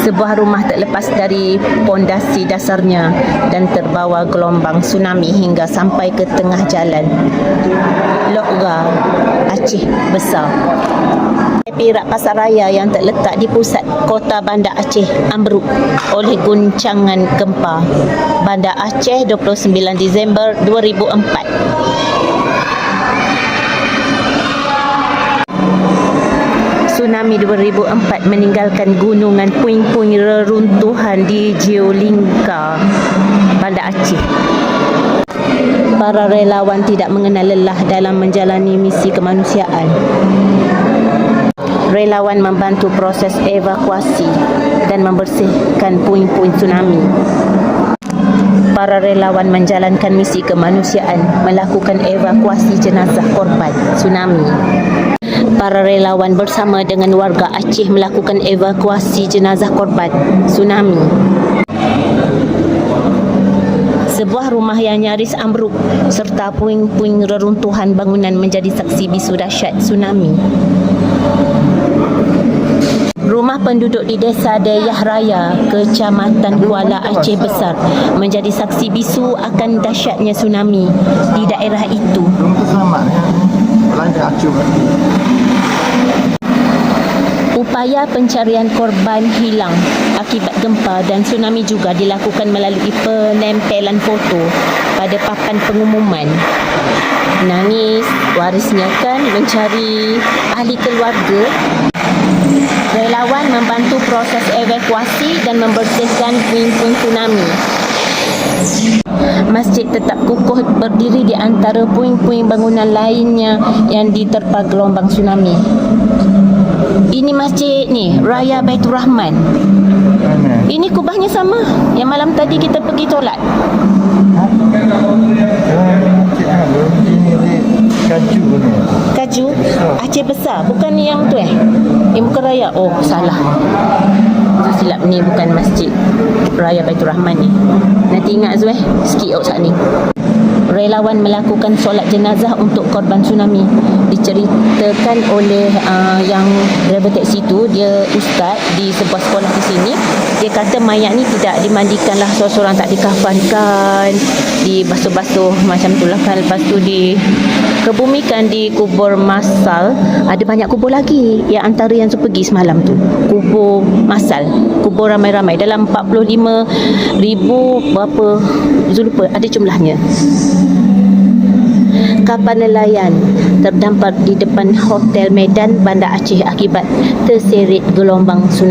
Sebuah rumah terlepas dari pondasi dasarnya dan terbawa gelombang tsunami hingga sampai ke tengah jalan. Lokga, Aceh Besar. Perak Pasar Raya yang terletak di pusat kota Bandar Aceh ambruk oleh guncangan gempa. Bandar Aceh 29 Disember 2004. Tsunami 2004 meninggalkan gunungan puing-puing reruntuhan di Geolingka, Bandar Aceh. Para relawan tidak mengenal lelah dalam menjalani misi kemanusiaan. Relawan membantu proses evakuasi dan membersihkan puing-puing tsunami. Para relawan menjalankan misi kemanusiaan melakukan evakuasi jenazah korban tsunami. Para relawan bersama dengan warga Aceh melakukan evakuasi jenazah korban tsunami. Sebuah rumah yang nyaris ambruk serta puing-puing reruntuhan bangunan menjadi saksi bisu dahsyat tsunami. Rumah penduduk di Desa Deyah Raya, Kecamatan Kuala Aceh Besar menjadi saksi bisu akan dahsyatnya tsunami di daerah itu. Upaya pencarian korban hilang akibat gempa dan tsunami juga dilakukan melalui penempelan foto pada papan pengumuman. Nangis, warisnya kan mencari ahli keluarga. Relawan membantu proses evakuasi dan membersihkan puing-puing tsunami. Masjid tetap kukuh berdiri di antara puing-puing bangunan lainnya yang diterpa gelombang tsunami. Ini masjid ni, Raya Baitur Rahman. Mana? Ini kubahnya sama yang malam tadi kita pergi tolak. Ha? Kaju ni. Kaju Aceh Besar, bukan yang tu eh? Yang bukan raya. Oh, salah. Itu silap ni bukan masjid Raya Baitur Rahman ni. Nanti ingat Zueh, sikit out saat ni. Relawan melakukan solat jenazah untuk korban tsunami. Diceritakan oleh uh, yang driver taksi tu, dia ustaz di sebuah sekolah di sini. Dia kata mayat ni tidak dimandikanlah seorang-seorang tak dikafankan, dibasuh-basuh macam tu lah. Lepas tu di kebumikan di kubur masal. Ada banyak kubur lagi yang antara yang pergi semalam tu. Kubur masal. Kubur ramai-ramai. Dalam 45 ribu berapa, Zul lupa ada jumlahnya kapal nelayan terdampar di depan Hotel Medan Bandar Aceh akibat terseret gelombang tsunami.